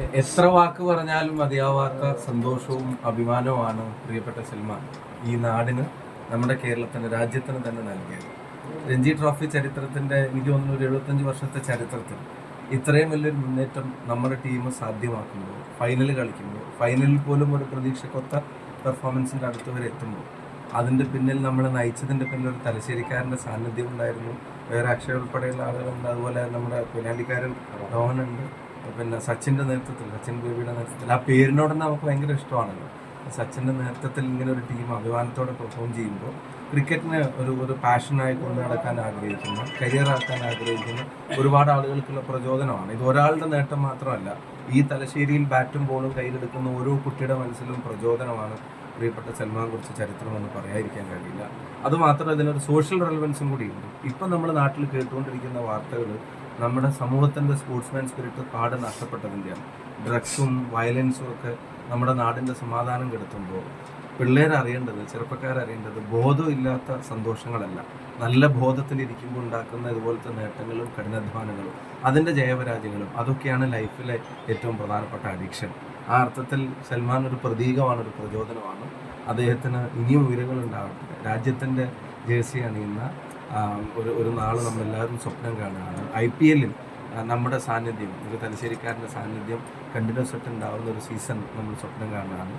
എത്ര വാക്ക് പറഞ്ഞാലും മതിയാവാത്ത സന്തോഷവും അഭിമാനവുമാണ് പ്രിയപ്പെട്ട സിനിമ ഈ നാടിന് നമ്മുടെ കേരളത്തിന് രാജ്യത്തിന് തന്നെ നൽകിയത്. രഞ്ജി ട്രോഫി ചരിത്രത്തിന്റെ എനിക്ക് തോന്നുന്നു ഒരു എഴുപത്തഞ്ച് വർഷത്തെ ചരിത്രത്തിൽ ഇത്രയും വലിയൊരു മുന്നേറ്റം നമ്മുടെ ടീം സാധ്യമാക്കുമ്പോൾ ഫൈനൽ കളിക്കുമ്പോൾ ഫൈനലിൽ പോലും ഒരു പ്രതീക്ഷക്കൊത്ത പെർഫോമൻസിന്റെ അടുത്ത് വരെ എത്തുമ്പോൾ അതിന്റെ പിന്നിൽ നമ്മൾ നയിച്ചതിന്റെ പിന്നിൽ ഒരു തലശ്ശേരിക്കാരന്റെ സാന്നിധ്യം ഉണ്ടായിരുന്നു. വേറെ അക്ഷയ ഉൾപ്പെടെയുള്ള ആളുകളുണ്ട്. അതുപോലെ നമ്മുടെ പിന്നാലിക്കാരൻ രോഹനുണ്ട് പിന്നെ സച്ചിന്റെ നേതൃത്വത്തിൽ സച്ചിൻ ബേബിയുടെ നേതൃത്വത്തിൽ. ആ പേരിനോട് നമുക്ക് ഭയങ്കര ഇഷ്ടമാണല്ലോ. സച്ചിന്റെ നേതൃത്വത്തിൽ ഇങ്ങനെ ഒരു ടീം അഭിമാനത്തോടെ പെർഫോം ചെയ്യുമ്പോൾ ക്രിക്കറ്റിന് ഒരു ഒരു പാഷനായി കൊണ്ടു നടക്കാൻ ആഗ്രഹിക്കുന്ന കരിയർ ആക്കാൻ ആഗ്രഹിക്കുന്ന. ഒരുപാട് ആളുകൾക്കുള്ള പ്രചോദനമാണ്. ഇത് ഒരാളുടെ നേട്ടം മാത്രമല്ല ഈ തലശ്ശേരിയിൽ ബാറ്റും ബോളും കയ്യിലെടുക്കുന്ന ഓരോ കുട്ടിയുടെ മനസ്സിലും പ്രചോദനമാണ്. പ്രിയപ്പെട്ട സൽമാൻ കുറിച്ച് ചരിത്രം എന്ന് പറയാതിരിക്കാൻ കഴിയില്ല. അതുമാത്രമല്ല ഇതിനൊരു സോഷ്യൽ റെലവൻസും കൂടിയുണ്ട്. ഇപ്പം നമ്മൾ നാട്ടിൽ കേട്ടുകൊണ്ടിരിക്കുന്ന വാർത്തകൾ നമ്മുടെ സമൂഹത്തിന്റെ സ്പോർട്സ്മാൻ സ്പിരിറ്റ് പാടെ നഷ്ടപ്പെട്ടതിന്റെയാണ്. ഡ്രഗ്സും വയലൻസും ഒക്കെ നമ്മുടെ നാടിന്റെ സമാധാനം കെടുത്തുമ്പോൾ പിള്ളേരറിയേണ്ടത് ചെറുപ്പക്കാരറിയേണ്ടത് ബോധമില്ലാത്ത സന്തോഷങ്ങളല്ല. നല്ല ബോധത്തിലിരിക്കുമ്പോൾ ഉണ്ടാക്കുന്ന ഇതുപോലത്തെ നേട്ടങ്ങളും കഠിനാധ്വാനങ്ങളും അതിന്റെ ജയപരാജയങ്ങളും അതൊക്കെയാണ് ലൈഫിലെ ഏറ്റവും പ്രധാനപ്പെട്ട അഡിക്ഷൻ. ആ അർത്ഥത്തിൽ സൽമാൻ ഒരു പ്രതീകമാണ് ഒരു പ്രചോദനമാണ്. അദ്ദേഹത്തിന് ഇനിയും ഉയരങ്ങൾ ഉണ്ടാവട്ടെ രാജ്യത്തിന്റെ ജേഴ്സി അണിയുന്ന ഒരു ഒരു നാൾ നമ്മളെല്ലാവരും സ്വപ്നം കാണുകയാണ്. ഐ പി എല്ലിൽ നമ്മുടെ സാന്നിധ്യം ഒരു തലശ്ശേരിക്കാരന്റെ സാന്നിധ്യം കണ്ടിന്യൂസ് ആയിട്ട് ഉണ്ടാവുന്ന ഒരു സീസൺ നമ്മൾ സ്വപ്നം കാണുകയാണ്.